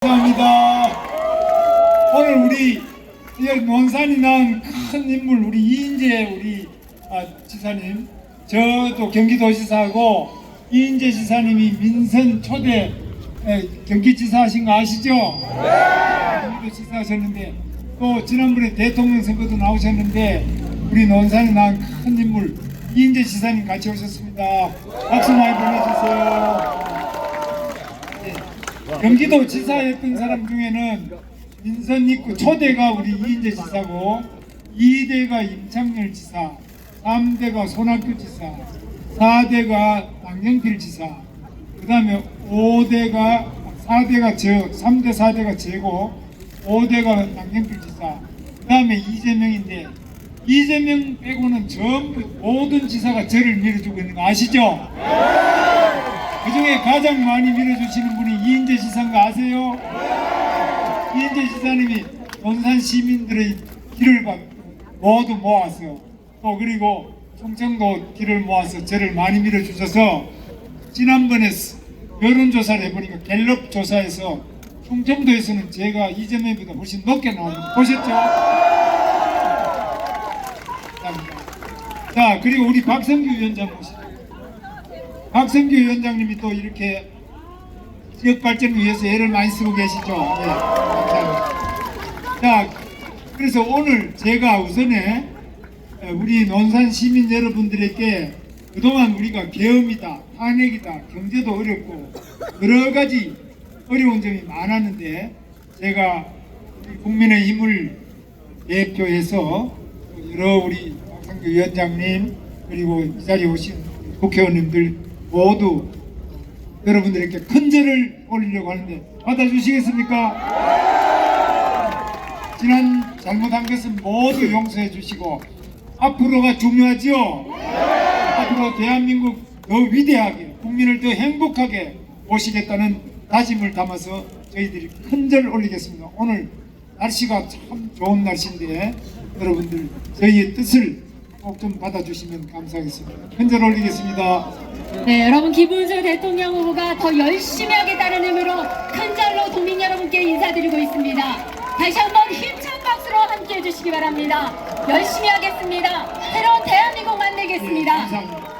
감사합니다. 오늘 우리 이 논산이 낳은 큰 인물 우리 이인재 우리 아, 지사님 저도 경기도지사하고 이인재 지사님이 민선 초대 에, 경기지사 하신 거 아시죠? 네. 경기도지사 하셨는데 또 지난번에 대통령 선거도 나오셨는데 우리 논산이 낳은 큰 인물 이인재 지사님 같이 오셨습니다. 박수 많이 보내주세요. 경기도 지사였던 사람 중에는 민선 입구 초대가 우리 이인재 지사고 2대가 임창열 지사 3대가 손학규 지사 4대가 양영필 지사 그 다음에 5대가 4대가 저 3대 4대가 제고 5대가 양영필 지사 그 다음에 이재명인데 이재명 빼고는 전부 모든 지사가 저를 밀어주고 있는 거 아시죠? 그 중에 가장 많이 밀어주시는 분이 이인재 지사인 거 아세요? 이인재 지사님이 논산 시민들의 길을 막 모두 모아서 또 그리고 충청도 길을 모아서 저를 많이 밀어주셔서 지난번에 스- 여론조사를 해보니까 갤럽 조사에서 충청도에서는 제가 이재명보다 훨씬 높게 나왔는데 보셨죠? 자 그리고 우리 박성규 위원장 모시죠. 박성규 위원장님이 또 이렇게 지역 발전을 위해서 애를 많이 쓰고 계시죠. 네, 감사합니다. 자, 그래서 오늘 제가 우선에 에, 우리 논산 시민 여러분들에게 그동안 우리가 계엄이다, 탄핵이다, 경제도 어렵고 여러 가지 어려운 점이 많았는데 제가 우리 국민의 힘을 대표해서 여러 우리 박상규 위원장님 그리고 이 자리에 오신 국회의원님들 모두 여러분들에게 큰 절을 올리려고 하는데 받아주시겠습니까? 지난 잘못한 것은 모두 용서해 주시고 앞으로가 중요하죠. 앞으로 대한민국 더 위대하게 국민을 더 행복하게 모시겠다는 다짐을 담아서 저희들이 큰절 올리겠습니다. 오늘 날씨가 참 좋은 날씨인데 여러분들 저희의 뜻을 꼭 좀 받아주시면 감사하겠습니다. 큰절 올리겠습니다. 네, 여러분 김문수 대통령 후보가 더 열심히 하겠다는 의미로 큰 절로 국민 여러분께 인사드리고 있습니다. 다시 한번 힘찬 박수로 함께 해주시기 바랍니다. 열심히 하겠습니다. 새로운 대한민국 네, 만들겠습니다. 감사합니다.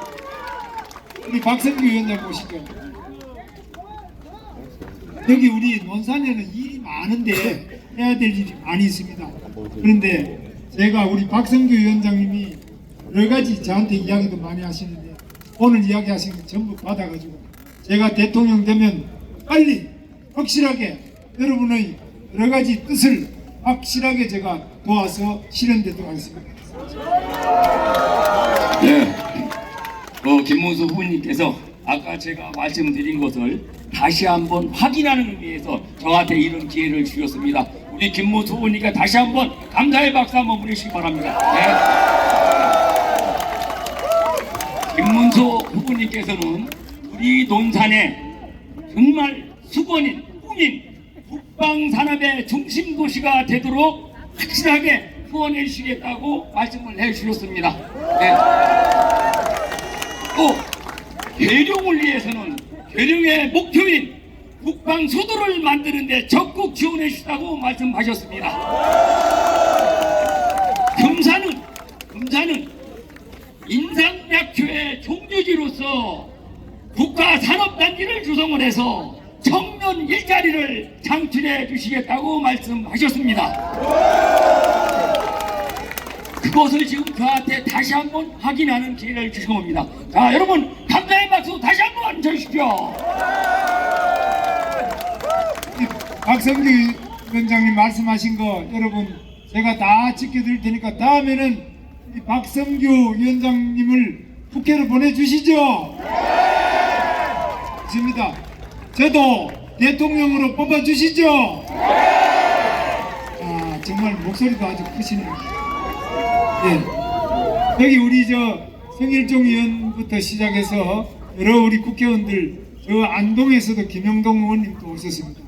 우리 박성규 위원장 보시죠. 여기 우리 논산에는 일이 많은데 해야 될 일이 많이 있습니다. 그런데 제가 우리 박성규 위원장님이 여러 가지 저한테 이야기도 많이 하시는데 오늘 이야기하신 거 전부 받아가지고 제가 대통령 되면 빨리 확실하게 여러분의 여러 가지 뜻을 확실하게 제가 도와서 실현되도록 하겠습니다. 네. 어, 김문수 후보님께서 아까 제가 말씀드린 것을 다시 한번 확인하는 의미에서 저한테 이런 기회를 주셨습니다. 우리 김문수 후보님께 다시 한번 감사의 박수 한번 보내시기 바랍니다. 네. 김문수 후보님께서는 우리 논산에 정말 수건인 꿈인 국방산업의 중심 도시가 되도록 확실하게 후원해 주시겠다고 말씀을 해 주셨습니다. 네. 또 계룡을 위해서는 계룡의 목표인 국방 수도를 만드는데 적극 지원해 주시다고 말씀하셨습니다. 금산은 금산은 인상약효의 국가 산업단지를 조성을 해서 청년 일자리를 창출해 주시겠다고 말씀하셨습니다. 그것을 지금 저한테 다시 한번 확인하는 기회를 주신 겁니다. 자, 여러분 감사의 박수 다시 한번 쳐주십시오. 박성규 위원장님 말씀하신 거 여러분 제가 다 지켜드릴 테니까 다음에는 이 박성규 위원장님을 국회로 보내주시죠. 좋습니다. 저도 대통령으로 뽑아주시죠. 아 정말 목소리도 아주 크시네요. 예. 여기 우리 저 성일종 의원부터 시작해서 여러 우리 국회의원들 저 안동에서도 김영동 의원님도 오셨습니다.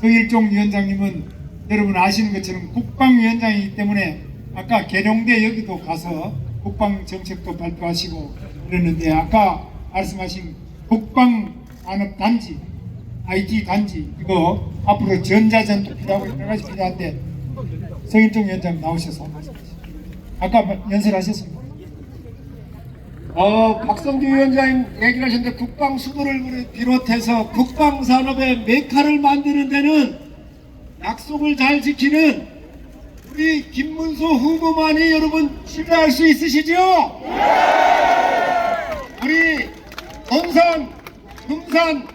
성일종 위원장님은 여러분 아시는 것처럼 국방위원장이기 때문에 아까 계룡대 여기도 가서 국방 정책도 발표하시고 그랬는데 아까 말씀하신 국방 산업 단지 IT 단지 이거 앞으로 전자전도 필요하고 여러 가지 필요한데 성일종 위원장 나오셔서 아까 연설하셨습니다. 어, 박성주 위원장님 얘기를 하셨는데 국방 수도를 비롯해서 국방 산업의 메카를 만드는 데는 약속을 잘 지키는 우리 김문수 후보만이 여러분 신뢰할 수 있으시죠? 우리 본산, 금산,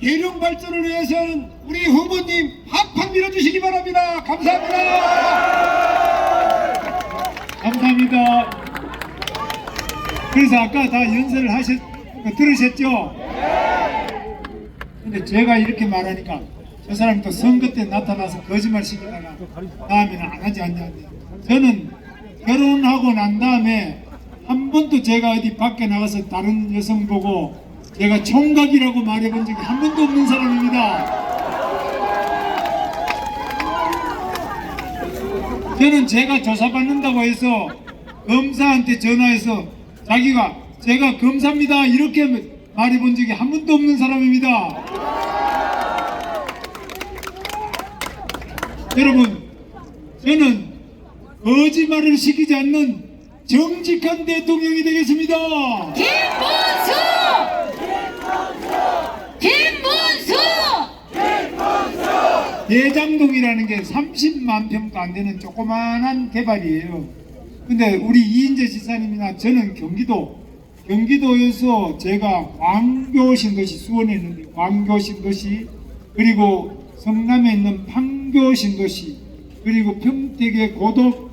대륙 발전을 위해서는 우리 후보님 팍팍 밀어주시기 바랍니다. 감사합니다. 감사합니다. 그래서 아까 다 연설을 하셨, 그 들으셨죠? 근데 제가 이렇게 말하니까 저 사람이 또 선거 때 나타나서 거짓말 시키다가 다음에는 안 하지 않냐. 저는 결혼하고 난 다음에 한 번도 제가 어디 밖에 나가서 다른 여성 보고 제가 총각이라고 말해본 적이 한 번도 없는 사람입니다. 저는 제가 조사받는다고 해서 검사한테 전화해서 자기가 제가 검사입니다 이렇게 말해본 적이 한 번도 없는 사람입니다. 여러분, 저는 거짓말을 시키지 않는 정직한 대통령이 되겠습니다. 김문수! 김문수! 대장동이라는 게 30만 평도 안 되는 조그만한 개발이에요. 근데 우리 이인재 지사님이나 저는 경기도, 경기도에서 제가 광교 신도시 수원에 있는데 광교 신도시 그리고 성남에 있는 판교 신도시 그리고 평택의 고덕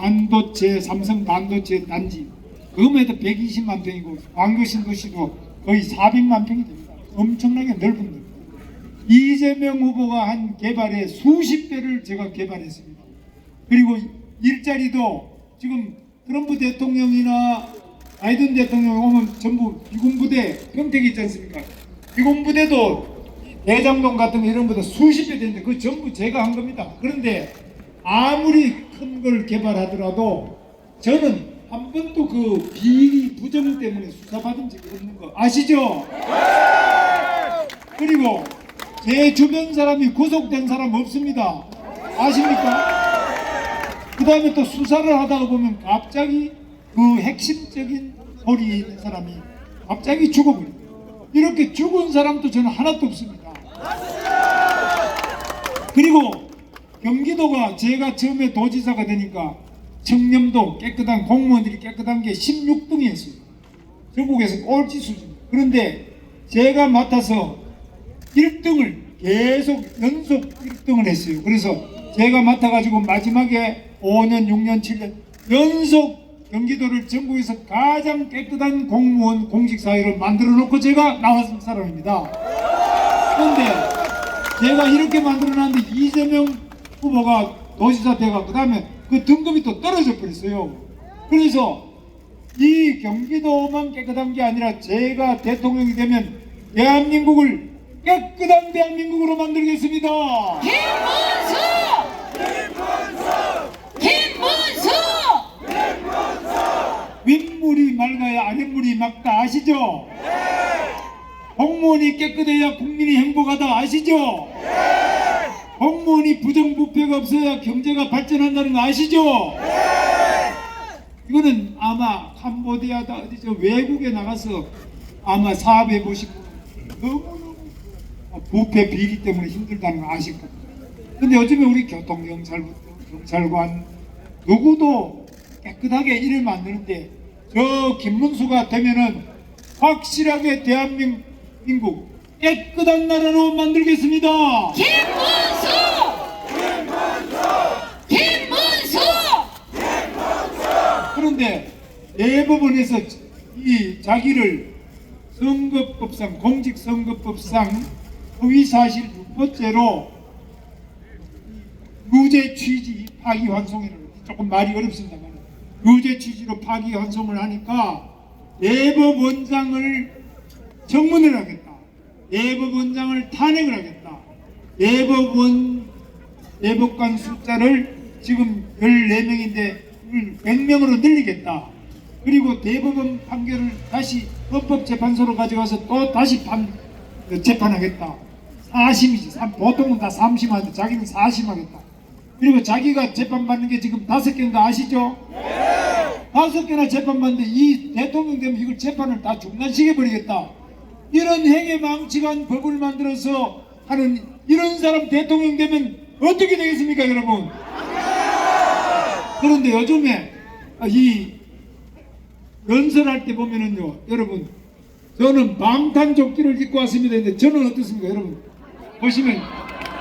반도체 삼성 반도체 단지 그거에도 120만 평이고 광교 신도시도 거의 400만 평이 됩니다. 엄청나게 넓은 데. 이재명 후보가 한 개발의 수십 배를 제가 개발했습니다. 그리고 일자리도 지금 트럼프 대통령이나 바이든 대통령 오면 전부 비공부대 평택이 있지 않습니까? 비공부대도 대장동 같은 거 이런 것보다 수십 배 되는데 그 전부 제가 한 겁니다. 그런데 아무리 큰 걸 개발하더라도 저는 한 번도 그 비리 부정 때문에 수사받은 적이 없는 거 아시죠? 그리고 제 주변 사람이 구속된 사람 없습니다. 아십니까? 그 다음에 또 수사를 하다가 보면 갑자기 그 핵심적인 소리 있는 사람이 갑자기 죽어버려요. 이렇게 죽은 사람도 저는 하나도 없습니다. 그리고 경기도가 제가 처음에 도지사가 되니까 청렴도 깨끗한 공무원들이 깨끗한 게 16등이었어요. 전국에서 꼴찌 수준. 그런데 제가 맡아서 1등을 계속 연속 1등을 했어요. 그래서 제가 맡아가지고 마지막에 5년, 6년, 7년 연속 경기도를 전국에서 가장 깨끗한 공무원 공직사회로 만들어 놓고 제가 나왔던 사람입니다. 그런데 제가 이렇게 만들어 놨는데 이재명 후보가 도지사 돼가 그 다음에 그 등급이 또 떨어져 버렸어요. 그래서 이 경기도만 깨끗한 게 아니라 제가 대통령이 되면 대한민국을 깨끗한 대한민국으로 만들겠습니다. 김문수! 김문수! 윗물이 맑아야 아랫물이 맑다 아시죠? 공무원이 깨끗해야 국민이 행복하다 아시죠? 공무원이 부정부패가 없어야 경제가 발전한다는 거 아시죠? 이거는 아마 캄보디아다 어디죠 외국에 나가서 아마 사업해 보시고 너무너무 부패 비리 때문에 힘들다는 거 아실 겁니다. 근데 요즘에 우리 교통경찰부터 경찰관 누구도 깨끗하게 일을 만드는데 저 김문수가 되면은 확실하게 대한민국 깨끗한 나라로 만들겠습니다. 김문수! 김문수! 그런데 대법원에서 이 자기를 선거법상 공직선거법상 허위사실 유포죄로 유죄 취지 파기환송이라고 조금 말이 어렵습니다만 유죄 취지로 파기환송을 하니까 대법원장을 청문을 하겠 다. 대법원장을 탄핵을 하겠다. 대법원 대법관 숫자를 지금 14명인데 100명으로 늘리겠다. 그리고 대법원 판결을 다시 헌법재판소로 가져가서 또 다시 판, 재판하겠다. 사심이지. 삼- 보통은 다 삼심하는데 자기는 사심하겠다. 그리고 자기가 재판받는 게 지금 다섯 개인가 아시죠? 다섯 개나 재판받는데 이 대통령 되면 이걸 재판을 다 중단시켜버리겠다. 이런 행위 망치한 법을 만들어서 하는 이런 사람 대통령 되면 어떻게 되겠습니까, 여러분? 그런데 요즘에 이 연설할 때 보면은요, 여러분, 저는 방탄조끼를 입고 왔습니다. 근데 저는 어떻습니까, 여러분? 보시면